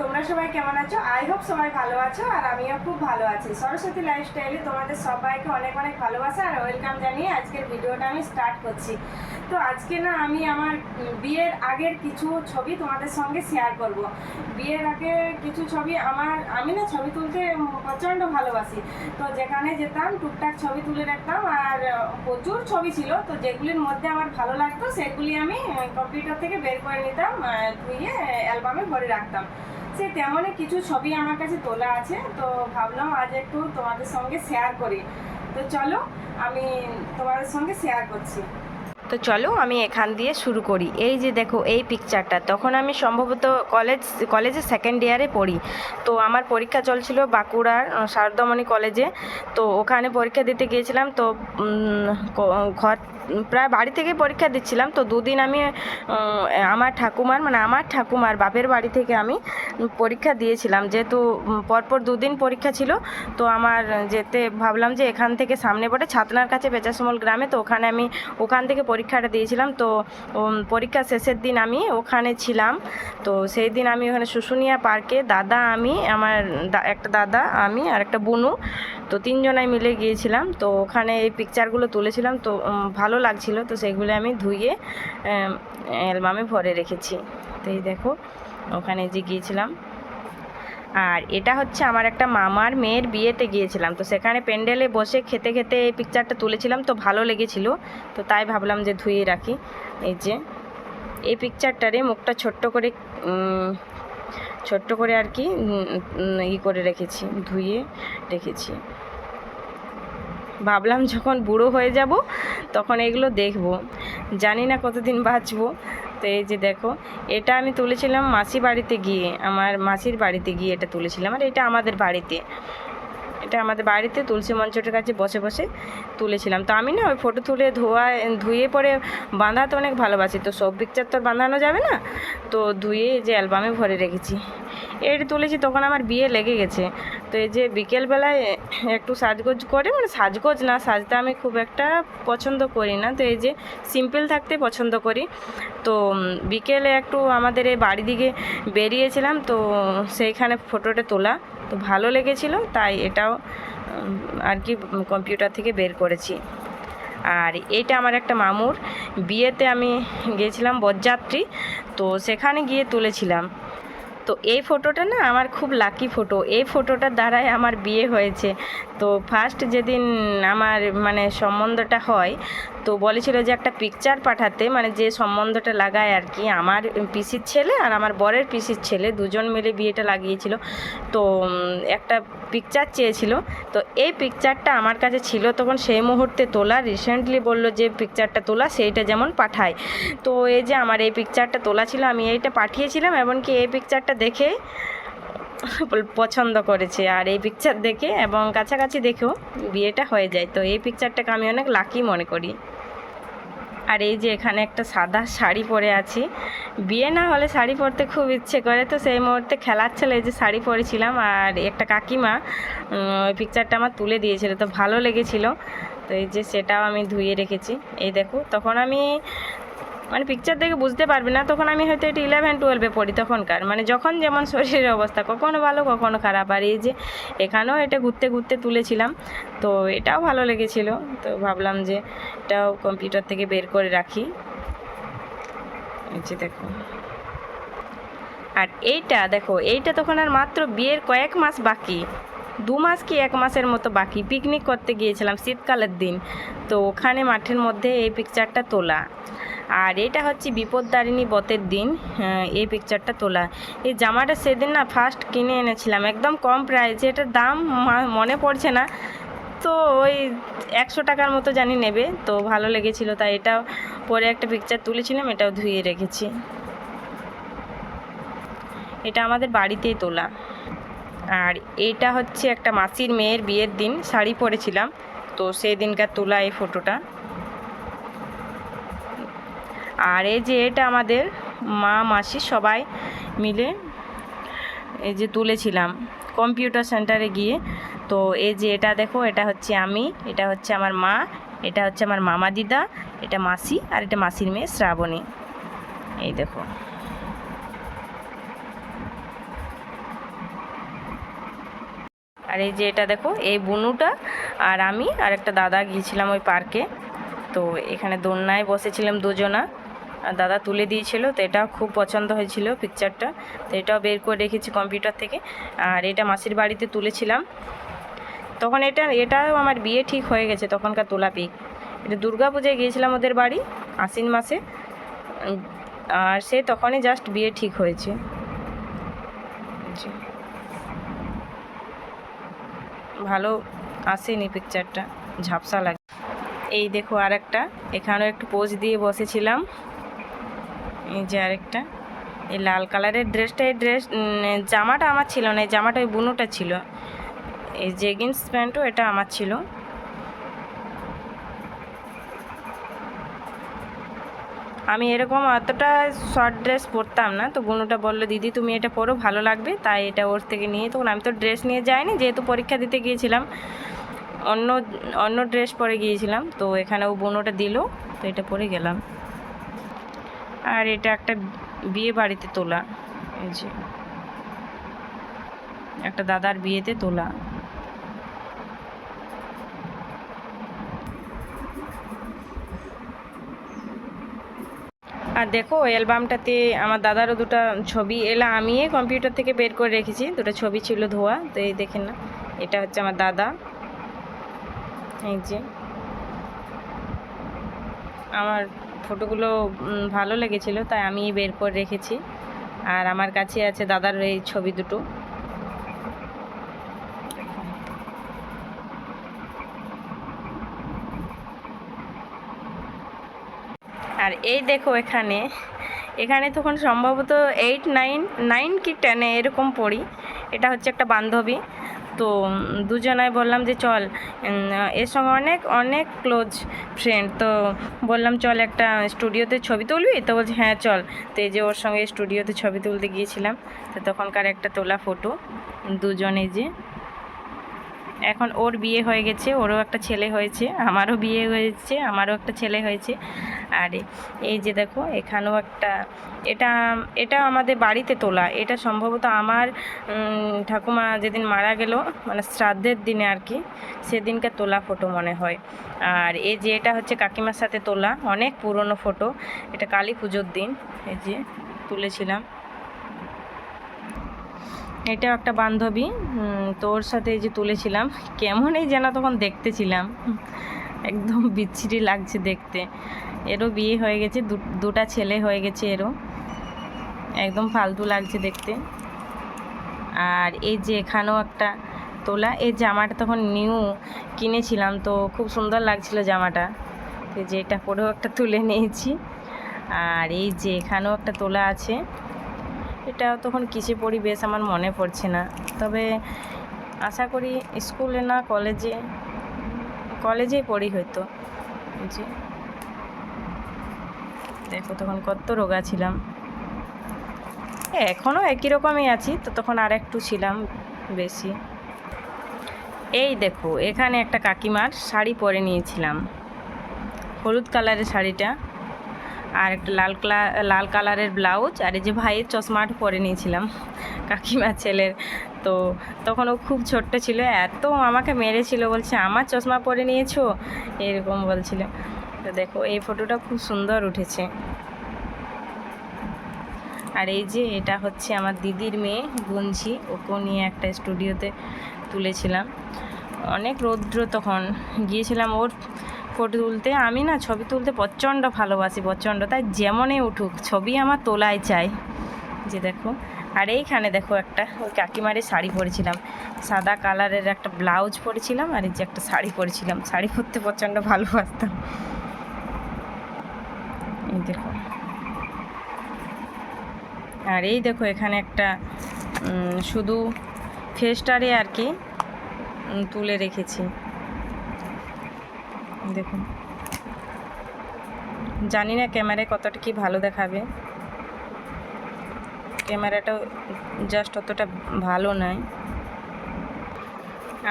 তোমরা সবাই কেমন আছো? আই হোপ সবাই ভালো আছো আর আমিও খুব ভালো আছি। সরস্বতী লাইফস্টাইলে তোমাদের সবাইকে অনেক অনেক ভালোবাসা আর ওয়েলকাম জানিয়ে আজকের ভিডিওটা আমি স্টার্ট করছি। তো আজকে না আমি আমার বিয়ের আগের কিছু ছবি তোমাদের সঙ্গে শেয়ার করব। বিয়ের আগে কিছু ছবি আমার, আমি না ছবি তুলতে প্রচণ্ড ভালোবাসি। তো যেখানে যেতাম, টুকটাক ছবি তুলে রাখতাম আর প্রচুর ছবি ছিল। তো যেগুলির মধ্যে আমার ভালো লাগতো, সেগুলি আমি কম্পিউটার থেকে বের করে নিতাম ধুয়ে অ্যালবামে ভরে রাখতাম। সে তেমনই কিছু ছবি আমার কাছে তোলা আছে। তো ভাবলাম আজ একটু তোমাদের সঙ্গে শেয়ার করি। তো চলো, আমি তোমাদের সঙ্গে শেয়ার করছি। তো চলো আমি এখান দিয়ে শুরু করি। এই যে দেখো, এই পিকচারটা তখন আমি সম্ভবত কলেজ কলেজে সেকেন্ড ইয়ারে পড়ি। তো আমার পরীক্ষা চলছিল বাঁকুড়ার শারদামণি কলেজে তো ওখানে পরীক্ষা দিতে গিয়েছিলাম। তো ঘর প্রায় বাড়ি থেকে পরীক্ষা দিচ্ছিলাম। তো দুদিন আমি আমার ঠাকুমার মানে আমার ঠাকুমার বাপের বাড়ি থেকে আমি পরীক্ষা দিয়েছিলাম। যেহেতু পরপর দুদিন পরীক্ষা ছিল, তো আমার যেতে ভাবলাম যে এখান থেকে সামনে পড়ে ছাতনার কাছে বেচাসমল গ্রামে, তো ওখানে আমি ওখান থেকে পরীক্ষাটা দিয়েছিলাম। তো পরীক্ষা শেষের দিন আমি ওখানে ছিলাম। তো সেই দিন আমি ওখানে শুশুনিয়া পার্কে দাদা, আমি, আমার একটা দাদা, আমি আর একটা বুনু তো তিনজনাই মিলে গিয়েছিলাম। তো ওখানে এই পিকচারগুলো তুলেছিলাম। তো ভালো লাগছিল। তো সেগুলো আমি ধুয়ে অ্যালবামে ভরে রেখেছি। তো এই দেখো, ওখানে যে গিয়েছিলাম। আর এটা হচ্ছে আমার একটা মামার মেয়ের বিয়েতে গিয়েছিলাম। তো সেখানে প্যান্ডেলে বসে খেতে খেতে এই পিকচারটা তুলেছিলাম। তো ভালো লেগেছিল। তো তাই ভাবলাম যে ধুয়ে রাখি। এই যে, এই পিকচারটারে মুখটা ছোট্ট করে ছোট্ট করে আর কি ই করে রেখেছি, ধুয়ে রেখেছি। ভাবলাম যখন বুড়ো হয়ে যাব, তখন এগুলো দেখব। জানি না কতদিন বাঁচবো। তো এই যে দেখো, এটা আমি তুলেছিলাম মাসি বাড়িতে গিয়ে, আমার মাসির বাড়িতে গিয়ে এটা তুলেছিলাম, আর এটা আমাদের বাড়িতে। এটা আমাদের বাড়িতে তুলসী মঞ্চটার কাছে বসে বসে তুলেছিলাম। তো আমি না ওই ফটো তুলে ধোয়া, ধুয়ে পরে বাঁধাতে অনেক ভালোবাসি। তো সব পিকচার তো বাঁধানো যাবে না। তো ধুয়ে যে অ্যালবামে ভরে রেখেছি। এটা তুলেছি, তখন আমার বিয়ে লেগে গেছে। তো এই যে বিকেলবেলায় একটু সাজগোজ করে মানে সাজগোজ না, সাজতে আমি খুব একটা পছন্দ করি না। তো এই যে সিম্পল থাকতে পছন্দ করি। তো বিকেলে একটু আমাদের এই বাড়ি দিকে বেরিয়েছিলাম, তো সেইখানে ফটোটা তোলা। তো ভালো লেগেছিল, তাই এটাও আর কি কম্পিউটার থেকে বের করেছি। আর এইটা আমার একটা মামুর। বিয়েতে আমি গিয়েছিলাম বরযাত্রী, তো সেখানে গিয়ে তুলেছিলাম। তো এই ফটোটা না আমার খুব লাকি ফটো এই ফটোটার দ্বারাই আমার বিয়ে হয়েছে। তো ফার্স্ট যেদিন আমার মানে সম্বন্ধটা হয়, তো বলেছিল যে একটা পিকচার পাঠাতে মানে যে সম্বন্ধটা লাগায় আর কি, আমার পিসির ছেলে আর আমার বরের পিসির ছেলে, দুজন মিলে বিয়েটা লাগিয়েছিল। তো একটা পিকচার চেয়েছিল। তো এই পিকচারটা আমার কাছে ছিল তখন সেই মুহূর্তে তোলা। রিসেন্টলি বলল যে পিকচারটা তোলা, সেইটা যেমন পাঠায়। তো এই যে আমার এই পিকচারটা তোলা ছিল, আমি এইটা পাঠিয়েছিলাম, এমনকি এই পিকচারটা দেখে পছন্দ করেছে। আর এই পিকচার দেখে এবং কাছাকাছি দেখেও বিয়েটা হয়ে যায়। তো এই পিকচারটাকে আমি অনেক লাকি মনে করি। আর এই যে এখানে একটা সাদা শাড়ি পরে আছি। বিয়ে না হলে শাড়ি পরতে খুব ইচ্ছে করে। তো সেই মুহূর্তে খেলার ছেলে যে শাড়ি পরেছিলাম আর একটা কাকিমা ওই পিকচারটা আমার তুলে দিয়েছিল। তো ভালো লেগেছিল। তো এই যে সেটাও আমি ধুয়ে রেখেছি। এই দেখো, তখন আমি মানে পিকচার দেখে বুঝতে পারবে না, তখন আমি হয়তো এটা ইলেভেন টুয়েলভে পড়ি তখনকার। মানে যখন যেমন শরীরের অবস্থা, কখনো ভালো, কখনো খারাপ। আর এই যে এখানেও এটা ঘুরতে ঘুরতে তুলেছিলাম, তো এটাও ভালো লেগেছিল। তো ভাবলাম যে এটাও কম্পিউটার থেকে বের করে রাখি। যে দেখো। আর এইটা দেখো, এইটা তখন আর মাত্র বিয়ের কয়েক মাস বাকি। দু মাস কি এক মাসের মতো বাকি। পিকনিক করতে গিয়েছিলাম শীতকালের দিন। তো ওখানে মাঠের মধ্যে এই পিকচারটা তোলা। আর এটা হচ্ছে বিপদদারিণী বতের দিন এই পিকচারটা তোলা। এই জামাটা সেদিন না ফার্স্ট কিনে এনেছিলাম, একদম কম প্রাইসে এটার দাম মনে পড়ছে না। তো ওই একশো টাকার মতো জানি নেবে, তো ভালো লেগেছিল, তাই এটাও পরে একটা পিকচার তুলেছিলাম, এটাও ধুয়ে রেখেছি। এটা আমাদের বাড়িতেই তোলা। আর এইটা হচ্ছে একটা মাসির মেয়ের বিয়ের দিন, শাড়ি পরেছিলাম, তো সেই দিনকার তোলা এই ফটোটা আর এই যে এটা আমাদের মা, মাসি সবাই মিলে এই যে তুলেছিলাম কম্পিউটার সেন্টারে গিয়ে। তো এই যে এটা দেখো, এটা হচ্ছে আমি, এটা হচ্ছে আমার মা, এটা হচ্ছে আমার মামা দিদা, এটা মাসি আর এটা মাসির মেয়ে শ্রাবণী। এই দেখো। আর এই যে এটা দেখো, এই বুনুটা আর আমি আর একটা দাদা গিয়েছিলাম ওই পার্কে। তো এখানে দোলনায় বসেছিলাম দুজনা। দাদা তুলে দিয়েছিল, তো এটাও খুব পছন্দ হয়েছিল পিকচারটা তো এটাও বের করে রেখেছি কম্পিউটার থেকে। আর এটা মাসির বাড়িতে তুলেছিলাম। তখন এটা, এটাও আমার বিয়ে ঠিক হয়ে গেছে তখনকার তোলা পিক এটা দুর্গা পূজায় গিয়েছিলাম ওদের বাড়ি, আশ্বিন মাসে। আর সে তখনই জাস্ট বিয়ে ঠিক হয়েছে। ভালো আসেনি পিকচারটা ঝাপসা লাগে। এই দেখো আর একটা এখানেও একটু পোজ দিয়ে বসেছিলাম। এই যে আরেকটা। এই লাল কালারের ড্রেসটা এই ড্রেস জামাটা আমার ছিল না, এই জামাটা ওই বুনোটা ছিল। এই জেগিন্স প্যান্টও এটা আমার ছিল। আমি এরকম অতটা শর্ট ড্রেস পরতাম না, তো বুনুটা বলল, দিদি, তুমি এটা পরো, ভালো লাগবে। তাই এটা ওর থেকে নিয়ে, তখন আমি তো ড্রেস নিয়ে যাইনি, যেহেতু পরীক্ষা দিতে গিয়েছিলাম, অন্য অন্য ড্রেস পরে গিয়েছিলাম, তো এখানে ও বুনোটা দিল, তো এটা পরে গেলাম। আর এটা একটা বিয়ে বাড়িতে তোলা। এই যে। একটা দাদার বিয়েতে তোলা। আর দেখো, অ্যালবামটাতে আমার দাদারও দুটো ছবি এলা আমি কম্পিউটার থেকে বের করে রেখেছি। দুটো ছবি ছিল ধোয়া, তো এই দেখেন না, এটা হচ্ছে আমার দাদা। এই যে। আমার ফটোগুলো ভালো লেগেছিল, তাই আমি বের করে রেখেছি। আর আমার কাছে আছে দাদার এই ছবি দুটো। আর এই দেখো এখানে এখানে তখন সম্ভবত এইট নাইন নাইন কি টেনে এরকম পড়ি। এটা হচ্ছে একটা বান্ধবী। তো দুজনায় বললাম যে চল এর সঙ্গে অনেক অনেক ক্লোজ ফ্রেন্ড তো বললাম চল একটা স্টুডিওতে ছবি তুলবি? তো বলছি হ্যাঁ চল। তো এই যে ওর সঙ্গে স্টুডিওতে ছবি তুলতে গিয়েছিলাম, তো তখনকার একটা তোলা ফটো দুজনে যে এখন ওর বিয়ে হয়ে গেছে, ওরও একটা ছেলে হয়েছে, আমারও বিয়ে হয়েছে, আমারও একটা ছেলে হয়েছে। আর এই যে দেখো, এখানেও একটা, এটা এটা আমাদের বাড়িতে তোলা। এটা সম্ভবত আমার ঠাকুমা যেদিন মারা গেল মানে শ্রাদ্ধের দিনে আর কি, সেদিনকে তোলা ফটো মনে হয়। আর এই যে এটা হচ্ছে কাকিমার সাথে তোলা, অনেক পুরনো ফটো। এটা কালী পুজোর দিন, এই যে তুলেছিলাম। এটাও একটা বান্ধবী উম, তো ওর সাথে এই যে তুলেছিলাম কেমন এই যেন তখন দেখতেছিলাম। একদম বিচ্ছিরি লাগছে দেখতে। এরও বিয়ে হয়ে গেছে দুটা ছেলে হয়ে গেছে এরও। একদম ফালতু লাগছে দেখতে। আর এই যে এখানেও একটা তোলা এই জামাটা তখন নিউ কিনেছিলাম তো খুব সুন্দর লাগছিল জামাটা। তো যে এটা পরেও একটা তুলে নিয়েছি। আর এই যে এখানেও একটা তোলা আছে। এটা তখন কিসে পড়ি বেশ আমার মনে পড়ছে না। তবে আশা করি স্কুলে না কলেজে কলেজেই পড়ি হয়তো। দেখো তখন কত রোগা ছিলাম। এখনও একই রকমই আছি, তো তখন আর একটু ছিলাম বেশি। এই দেখো, এখানে একটা কাকিমার শাড়ি পরে নিয়েছিলাম। হলুদ কালারের শাড়িটা। আর একটা লাল কালার লাল কালারের ব্লাউজ। আর এই যে ভাইয়ের চশমাটা পরে নিয়েছিলাম কাকিমার ছেলের। তো তখন ও খুব ছোট্ট ছিল, এত আমাকে মেরেছিল, বলছে, আমার চশমা পরে নিয়েছো? এরকম বলছিল। তো দেখো, এই ফটোটা খুব সুন্দর উঠেছে। আর এই যে এটা হচ্ছে আমার দিদির মেয়ে, গুঞ্জি। ওকেও নিয়ে একটা স্টুডিওতে তুলেছিলাম। অনেক রৌদ্র তখন। গিয়েছিলাম ওর ফটো তুলতে, আমি না ছবি তুলতে প্রচণ্ড ভালোবাসি, প্রচণ্ড। তাই যেমনই উঠুক, ছবি আমার তোলাই চাই। যে দেখো, আর এইখানে দেখো একটা, ওই কাকিমারে শাড়ি পরেছিলাম। সাদা কালারের একটা ব্লাউজ পরেছিলাম, আর এই যে একটা শাড়ি পরেছিলাম। শাড়ি পরতে প্রচণ্ড ভালোবাসতাম। এই দেখো। আর এই দেখো এখানে একটা শুধু ফেস্টারে আর কি তুলে রেখেছি। দেখুন। জানি না ক্যামেরায় কতটা কি ভালো দেখাবে। ক্যামেরাটাও জাস্ট অতটা ভালো নয়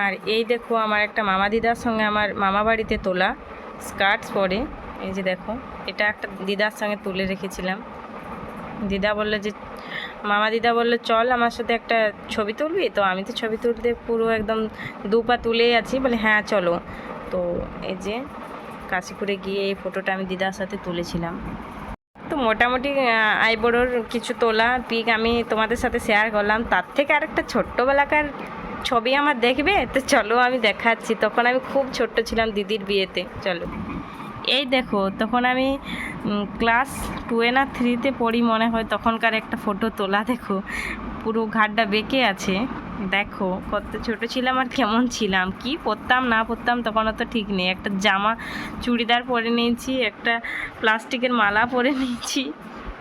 আর এই দেখো আমার একটা মামা দিদার সঙ্গে আমার মামা বাড়িতে তোলা স্কার্টস পরে। এই যে দেখো, এটা একটা দিদার সঙ্গে তুলে রেখেছিলাম। দিদা বলল যে, মামা দিদা বলল, চল আমার সাথে একটা ছবি তুলবি? তো আমি তো ছবি তুলতে পুরো একদম দু পা তুলেই আছি। বলে হ্যাঁ চলো। তো এই যে কাশিপুরে গিয়ে এই ফটোটা আমি দিদার সাথে তুলেছিলাম। তো মোটামুটি আইবড়োর কিছু তোলা পিক আমি তোমাদের সাথে শেয়ার করলাম। তার থেকে আরেকটা ছোট্টবেলাকার ছবি আমার দেখবে? তো চলো আমি দেখাচ্ছি। তখন আমি খুব ছোট্ট ছিলাম দিদির বিয়েতে। চলো। এই দেখো, তখন আমি ক্লাস টুয়ে না থ্রিতে পড়ি মনে হয়। তখনকার একটা ফটো তোলা দেখো। পুরো ঘাটটা বেঁকে আছে। দেখো, কত ছোট ছিলাম আর কেমন ছিলাম। কি পরতাম, না পরতাম তখন তো ঠিক নেই। একটা জামা চুড়িদার পরে নিয়েছি, একটা প্লাস্টিকের মালা পরে নিয়েছি।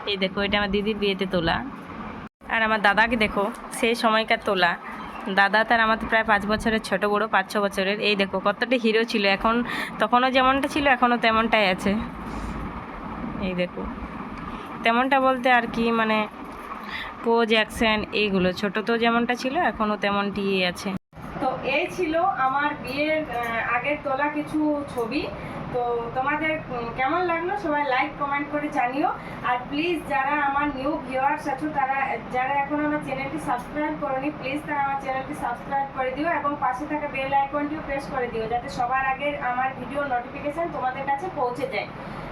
এই দেখো, এটা আমার দিদির বিয়েতে তোলা। আর আমার দাদাকে দেখো সেই সময়কার তোলা। দাদা তার আমাদের প্রায় পাঁচ বছরের, ছোট বড় পাঁচ, ছ বছরের। এই দেখো, কতটা হিরো ছিল। এখন তখনও যেমনটা ছিল, এখনও তেমনটাই আছে। এই দেখো, তেমনটা বলতে আর কি মানে পোজ অ্যাকশন এইগুলো। ছোট তো যেমনটা ছিল, এখনও তেমনটি আছে। তো এই ছিল আমার বিয়ের আগের তোলা কিছু ছবি। তো তোমাদের কেমন লাগল সবাই লাইক কমেন্ট করে জানিও। আর প্লিজ যারা আমার নিউ ভিউয়ার্স আছো, তারা, যারা এখন আমার চ্যানেলটি সাবস্ক্রাইব করনি প্লিজ তারা আমার চ্যানেলটি সাবস্ক্রাইব করে দিও এবং পাশে থাকা বেল আইকনটিও প্রেস করে দিও, যাতে সবার আগে আমার ভিডিও নোটিফিকেশন তোমাদের কাছে পৌঁছে যায়।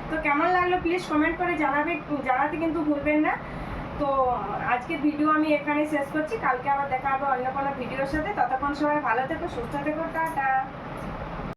তো কেমন লাগল প্লিজ কমেন্ট করে জানাবে, জানাতে কিন্তু ভুলবেন না। তো আজকের ভিডিও আমি এখানে শেষ করছি। কালকে আবার দেখা হবে অন্য কোনো ভিডিওর সাথে। ততক্ষণ সবাই ভালো থেকো, সুস্থ থেকো, টাটা।